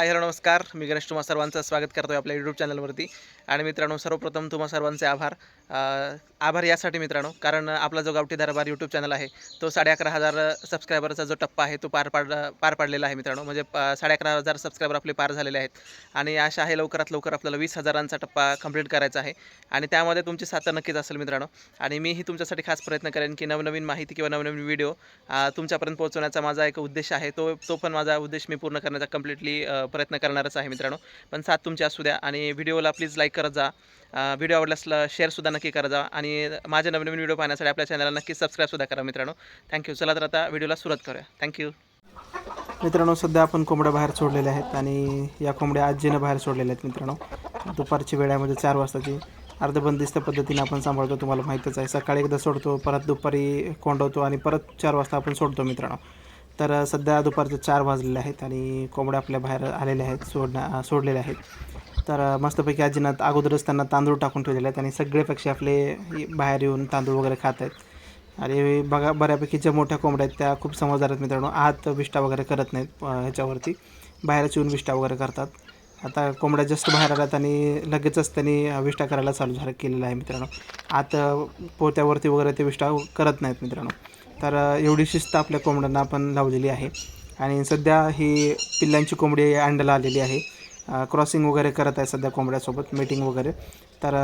Hi hello नमस्कार. मी गणेश तुम्हा सर्वांचं स्वागत करतो आहे आपल्या यूट्यूब चॅनलवरती आणि मित्रांनो सर्वप्रथम तुम्हा सर्वांचे आभार आभार यासाठी मित्रांनो कारण आपला जो गावठी दरबार यूट्यूब चॅनल आहे तो साडे अकरा हजार सबस्क्रायबरचा जो टप्पा आहे तो पार पाड पार पाडलेला आहे मित्रांनो. म्हणजे साडे अकरा हजार सबस्क्रायबर आपले पार झालेले आहेत. आणि आशा आहे लवकरात लवकर आपल्याला वीस हजारांचा टप्पा कंप्लीट करायचा आहे. आणि त्यामध्ये तुमची साथ नक्कीच असेल मित्रांनो. आणि मीही तुमच्यासाठी खास प्रयत्न करेन की नवनवीन माहिती किंवा नवनवीन व्हिडिओ तुमच्यापर्यंत पोहोचवण्याचा माझा एक उद्देश आहे. तो तो पण माझा उद्देश मी पूर्ण करण्याचा कम्प्लिटली प्रयत्न करणारच आहे मित्रांनो. पण साथ तुमची असू द्या आणि व्हिडिओला प्लीज लाईक करत जा. व्हिडिओ आवडल्यास शेअरसुद्धा नक्की करत जा. आणि माझे नवीन नवीन व्हिडिओ पाहण्यासाठी आपल्या चॅनलला नक्की सबस्क्राईबसुद्धा करा मित्रांनो. थँक्यू चला तर आता व्हिडिओला सुरुवात करूया. थँक्यू मित्रांनो सध्या आपण कोंबड्या बाहेर सोडलेल्या आहेत आणि या कोंबड्या आजीनं बाहेर सोडलेल्या आहेत मित्रांनो. दुपारची वेळामध्ये चार वाजताची अर्धबंदिस्त पद्धतीने आपण सांभाळतो तुम्हाला माहीतच आहे. सकाळी एकदा सोडतो परत दुपारी कोंडवतो आणि परत चार वाजता आपण सोडतो मित्रांनो. तर सध्या दुपारचे चार वाजलेले आहेत आणि कोंबड्या आपल्या बाहेर आलेल्या आहेत सोडण्या सोडलेल्या आहेत. तर मस्तपैकी आजीनं अगोदरच त्यांना तांदूळ टाकून ठेवलेले आहेत आणि सगळे पक्षी आपले बाहेर येऊन तांदूळ वगैरे खात आहेत. आणि बघा बऱ्यापैकी ज्या मोठ्या कोंबड्या आहेत त्या खूप समजदार आहेत मित्रांनो. आत विष्टा वगैरे करत नाहीत ह्याच्यावरती. बाहेरच येऊन विष्टा वगैरे करतात. आता कोंबड्या जास्त बाहेर आल्यात आणि लगेचच त्यांनी विष्ठा विष्टा करायला चालू झालं केलेलं आहे मित्रांनो. आत पोत्यावरती वगैरे ते विष्टा करत नाहीत मित्रांनो. तर एवढी शिस्त आपल्या कोंबड्यांना आपण लावलेली आहे. आणि सध्या ही पिल्लांची कोंबडी अंड्याला आलेली आहे. क्रॉसिंग वगैरे करत आहे सध्या कोंबड्यासोबत मीटिंग वगैरे. तर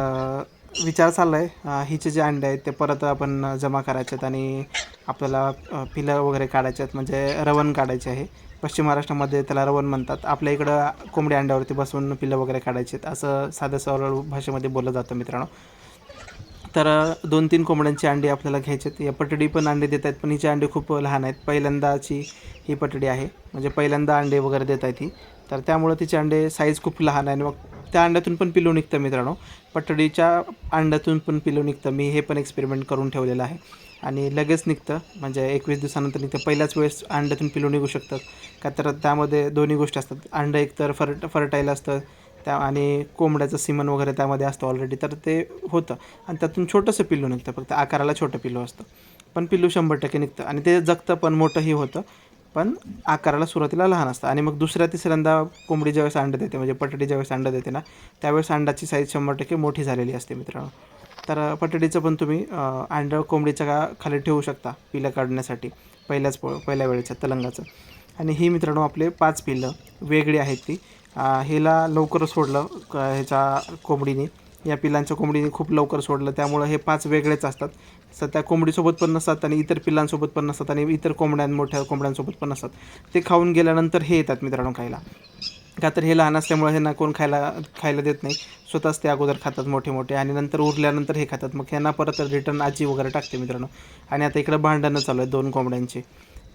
विचार चालला आहे हिचे जे अंडे आहेत ते परत आपण जमा करायचे आहेत आणि आपल्याला पिलं वगैरे काढायचे आहेत म्हणजे रवण काढायचे आहे. पश्चिम महाराष्ट्रामध्ये त्याला रवण म्हणतात. आपल्या इकडं कोंबडी अंड्यावरती बसून पिलं वगैरे काढायचे आहेत असं साध्या सरळ भाषेमध्ये बोललं जातं मित्रांनो. तर दोन तीन कोंबड्यांची अंडी आपल्याला घ्यायची आहेत. या पटडी पण अंडे देत आहेत पण हिचे अंडे खूप लहान आहेत. पहिल्यांदाची ही पटडी आहे. म्हणजे पहिल्यांदा अंडे वगैरे देत आहेत ही. तर त्यामुळं तिचे अंडे साईज खूप लहान आहे. आणि मग त्या अंड्यातून पण पिलू निघतं मित्रांनो. पटडीच्या अंड्यातून पण पिलू निघतं. मी हे पण एक्सपेरिमेंट करून ठेवलेलं आहे. आणि लगेच निघतं. म्हणजे एकवीस दिवसानंतर निघतं. पहिल्याच वेळेस अंड्यातून पिलू निघू शकतात. का तर त्यामध्ये दोन्ही गोष्टी असतात. अंडं एकतर फर फर्टाईल असतं. त्या आणि कोंबड्याचं सिमन वगैरे त्यामध्ये असतं ऑलरेडी तर ते होतं. आणि त्यातून छोटंसं पिल्लू निघतं. फक्त आकाराला छोटं पिल्लू असतं. पण पिल्लू शंभर टक्के निघतं. आणि ते जगतं पण मोठंही होतं. पण आकाराला सुरुवातीला लहान असतं. आणि मग दुसऱ्या तिसऱ्यांदा कोंबडी ज्यावेळेस अंडं देते म्हणजे पटडी ज्यावेळेस अंडं देते ना त्यावेळेस अंडाची साईज शंभर टक्के मोठी झालेली असते मित्रांनो. तर पटडीचं पण तुम्ही अंडं कोंबडीच्या का खाली ठेवू शकता पिलं काढण्यासाठी. पहिल्याच प पहिल्या वेळेच्या तलंगाचं. आणि ही मित्रांनो आपले पाच पिल्लं वेगळी आहेत ती. हिला लवकर सोडलं क- ह्याच्या कोंबडीने. या पिलांच्या कोंबडीने खूप लवकर सोडलं. त्यामुळं हे पाच वेगळेच असतात. स त्या कोंबडीसोबत पण नसतात आणि इतर पिल्लांसोबत पण नसतात आणि इतर कोंबड्यां मोठ्या कोंबड्यांसोबत पण नसतात. ते खाऊन गेल्यानंतर हे येतात मित्रांनो खायला. का तर हे लहान असल्यामुळे ह्यांना कोण खायला खायला देत नाही. स्वतःच ते अगोदर खातात मोठे मोठे आणि नंतर उरल्यानंतर हे खातात. मग ह्यांना परत रिटर्न आजी वगैरे टाकते मित्रांनो. आणि आता इकडं भांडणं चालू आहे दोन कोंबड्यांचे.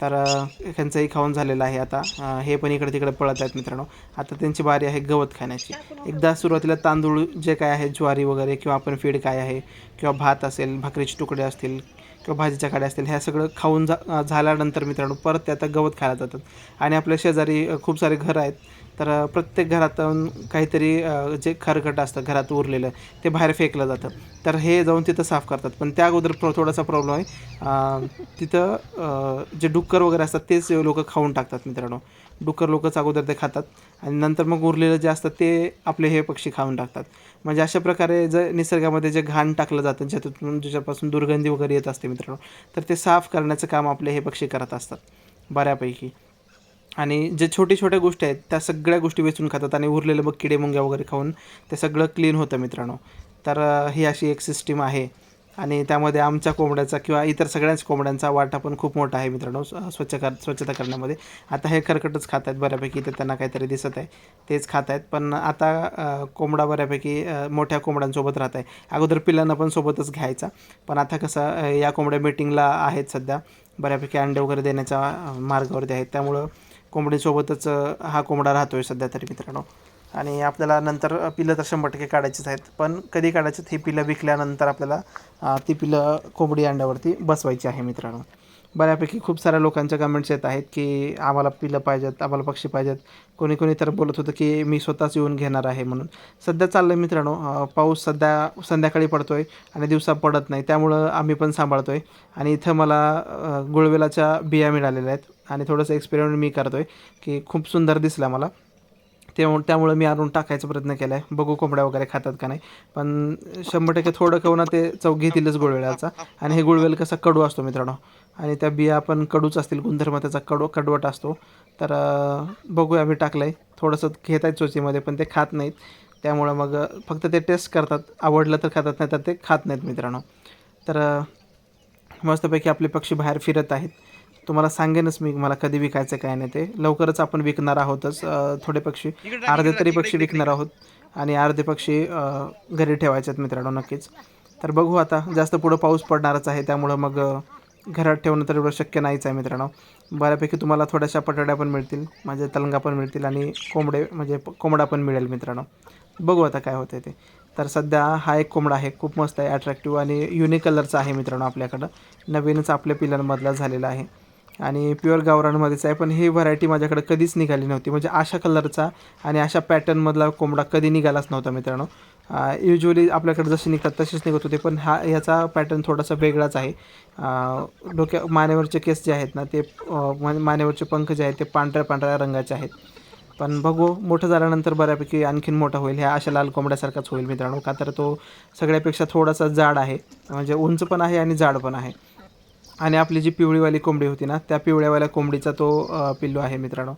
तर त्यांचंही ह्यांचंही खाऊन झालेलं आहे आता. हे पण इकडे तिकडे पळत आहेत मित्रांनो. आता त्यांची बारी आहे गवत खाण्याची. एकदा सुरुवातीला तांदूळ जे काय आहे ज्वारी वगैरे किंवा आपण फीड काय आहे किंवा भात असेल भाकरीचे तुकडे असतील किंवा भाजीच्या काड्या असतील ह्या सगळं खाऊन जा झाल्यानंतर मित्रांनो परत ते आता गवत खायला जातात. आणि आपल्या शेजारी खूप सारे घरं आहेत. तर प्रत्येक घरातून काहीतरी जे खरकट असतं घरात उरलेलं ते बाहेर फेकलं जातं. तर हे जाऊन तिथं साफ करतात. पण त्या अगोदर प्र थोडासा प्रॉब्लेम आहे. तिथं जे डुक्कर वगैरे असतात तेच लोक खाऊन टाकतात मित्रांनो. डुक्कर लोकच अगोदर ते खातात. आणि नंतर मग उरलेलं जे असतं ते आपले हे पक्षी खाऊन टाकतात. म्हणजे अशा प्रकारे जर निसर्गामध्ये जे घाण टाकलं जातं ज्यातून ज्याच्यापासून दुर्गंधी वगैरे येत असते मित्रांनो तर ते साफ करण्याचं काम आपले हे पक्षी करत असतात बऱ्यापैकी. आणि जे छोटे छोट्या गोष्टी आहेत त्या सगळ्या गोष्टी वेचून खातात आणि उरलेलं मग किडे मुंग्या वगैरे खाऊन ते सगळं क्लीन होतं मित्रांनो. तर ही अशी एक सिस्टीम आहे. आणि त्यामध्ये आमच्या कोंबड्याचा किंवा इतर सगळ्याच कोंबड्यांचा वाटा पण खूप मोठा आहे मित्रांनो स्व- स्वच्छ कर स्वच्छता करण्यामध्ये. आता हे खरकटच खात आहेत बऱ्यापैकी ते त्यांना काहीतरी दिसत आहे. तेच खात आहेत पण आता कोंबडा बऱ्यापैकी मोठ्या कोंबड्यांसोबत राहत आहे अगोदर पिल्लांना पण सोबतच घ्यायचा पण आता कसं या कोंबड्या मीटिंगला आहेत सध्या. बऱ्यापैकी अंडे वगैरे देण्याच्या मार्गावरती आहेत. त्यामुळं कोंबडीसोबतच हा कोंबडा राहतो आहे सध्या तरी मित्रांनो. आणि आपल्याला नंतर पिलं तर शंभर टक्के काढायचीच आहेत. पण कधी काढायचं हे पिलं विकल्यानंतर आपल्याला ती पिलं कोंबडी अंड्यावरती बसवायची आहे मित्रांनो. बऱ्यापैकी खूप साऱ्या लोकांच्या कमेंट्स येत आहेत की आम्हाला पिलं पाहिजेत आम्हाला पक्षी पाहिजेत. कोणी कोणी तर बोलत होतं की मी स्वतःच येऊन घेणार आहे म्हणून. सध्या चाललं आहे मित्रांनो पाऊस सध्या संध्याकाळी पडतो आहे आणि दिवसा पडत नाही. त्यामुळं आम्ही पण सांभाळतो आहे आणि इथं मला गुळवेलाच्या बिया मिळालेल्या आहेत आणि थोडंसं एक्सपेरिमेंट मी करतो आहे की खूप सुंदर दिसला मला. ते त्यामुळे मी आणून टाकायचा प्रयत्न केला आहे बघू कोंबड्या वगैरे खातात का नाही. पण शंभर टक्के थोडं खाऊन ते चव घेतीलच गुळवेळाचा आणि हे गुळवेल कसा कडू असतो मित्रांनो. आणि त्या बिया पण कडूच असतील. गुणधर्म त्याचा कडू कडवट असतो. तर बघूया मी टाकलं आहे थोडंसं घेत आहेत चोचीमध्ये पण ते खात नाहीत. त्यामुळं मग फक्त ते टेस्ट करतात. आवडलं तर खातात नाही तर ते खात नाहीत मित्रांनो. तर मस्तपैकी आपले पक्षी बाहेर फिरत आहेत. तुम्हाला सांगेनच मी मला कधी विकायचं काय नाही ते. लवकरच आपण विकणार आहोतच थोडे पक्षी. अर्धे तरी पक्षी विकणार आहोत आणि अर्धे पक्षी घरी ठेवायचे आहेत मित्रांनो नक्कीच. तर बघू आता जास्त पुढं पाऊस पडणारच आहे त्यामुळं मग घरात ठेवणं तर एवढं शक्य नाहीच आहे मित्रांनो. बऱ्यापैकी तुम्हाला थोड्याशा पटाड्या पण मिळतील म्हणजे तलंगा पण मिळतील आणि कोंबडे म्हणजे कोंबडा पण मिळेल मित्रांनो. बघू आता काय होतं ते. तर सध्या हा एक कोंबडा आहे खूप मस्त आहे अट्रॅक्टिव्ह आणि युनिक कलरचा आहे मित्रांनो आपल्याकडं. नवीनच आपल्या पिलांमधला झालेला आहे. आणि प्युअर गावरानमध्येच आहे. पण ही व्हरायटी माझ्याकडे कधीच निघाली नव्हती. म्हणजे अशा कलरचा आणि अशा पॅटर्नमधला कोंबडा कधी निघालाच नव्हता मित्रांनो. युजली आपल्याकडे जसे निघतात तसेच निघत होते. पण हा याचा पॅटर्न थोडासा वेगळाच आहे. डोक्या मानेवरचे केस जे आहेत ना ते मानेवरचे पंख जे आहेत ते पांढऱ्या पांढऱ्या रंगाचे आहेत. पण बघू मोठं झाल्यानंतर बऱ्यापैकी आणखीन मोठा होईल. ह्या अशा लाल कोंबड्यासारखाच होईल मित्रांनो. का तर तो सगळ्यापेक्षा थोडासा जाड आहे. म्हणजे उंच पण आहे आणि जाड पण आहे. आणि आपली जी पिवळीवाली कोंबडी होती ना त्या पिवळ्यावाल्या कोंबडीचा तो पिल्लू आहे मित्रांनो.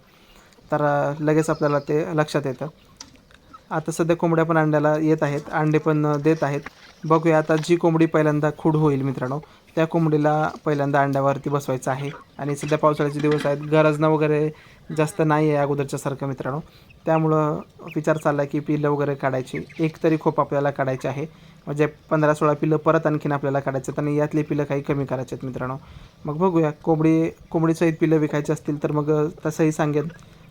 तर लगेच आपल्याला ते लक्षात येतं. आता सध्या कोंबड्या पण अंड्याला येत आहेत अंडे पण देत आहेत. बघूया आता जी कोंबडी पहिल्यांदा खूड होईल मित्रांनो त्या कोंबडीला पहिल्यांदा अंड्यावरती बसवायचं आहे. आणि सध्या पावसाळ्याचे दिवस आहेत गरजणं वगैरे जास्त नाही आहे अगोदरच्यासारखं मित्रांनो. त्यामुळं विचार चालला आहे की पिल्लं वगैरे काढायची एक तरी खोप आपल्याला काढायची आहे. म्हणजे पंधरा सोळा पिलं परत आणखीन आपल्याला काढायचे आहेत आणि यातली पिलं काही कमी करायचे आहेत मित्रांनो. मग बघूया कोंबडी कोंबडीसहित पिलं विकायची असतील तर मग तसंही सांगेन.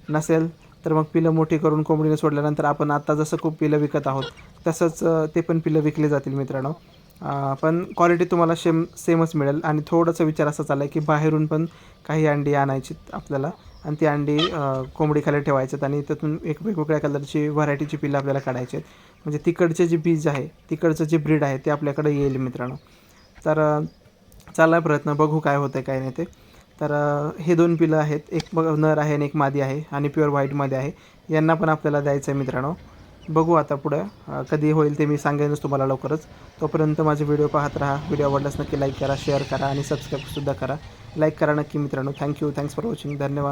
नसेल तर मग पिलं मोठी करून कोंबडीने सोडल्यानंतर आपण आत्ता जसं खूप पिलं विकत आहोत तसंच ते पण पिलं विकले जातील मित्रांनो. पण क्वालिटी तुम्हाला सेम सेमच मिळेल. आणि थोडंसं विचार असा चालला आहे की बाहेरून पण काही अंडी आणायची आपल्याला. आणि ती अंडी कोंबडीखाली ठेवायच्यात आहेत आणि त्यातून एक वेगवेगळ्या कलरची व्हरायटीची पिल्लं आपल्याला काढायची आहेत. म्हणजे तिकडचे जे बीज आहे तिकडचं जे ब्रीड आहे ते आपल्याकडे येईल मित्रांनो. तर चालला प्रयत्न. बघू काय होतं काय नाही ते. तर हे दोन पिलं आहेत. एक नर आहे आणि एक मादी आहे. आणि प्युअर व्हाईटमध्ये आहे. यांना पण आपल्याला द्यायचं आहे मित्रांनो. बघू आता पुढं. कधी होईल ते मी सांगेनच तुम्हाला लवकरच. तोपर्यंत माझे व्हिडिओ पाहत राहा. व्हिडिओ आवडल्यास नक्की लाईक करा शेअर करा आणि सबस्क्राईबसुद्धा करा. लाईक करा नक्की मित्रांनो. थँक्यू थँक्स फॉर वॉचिंग धन्यवाद.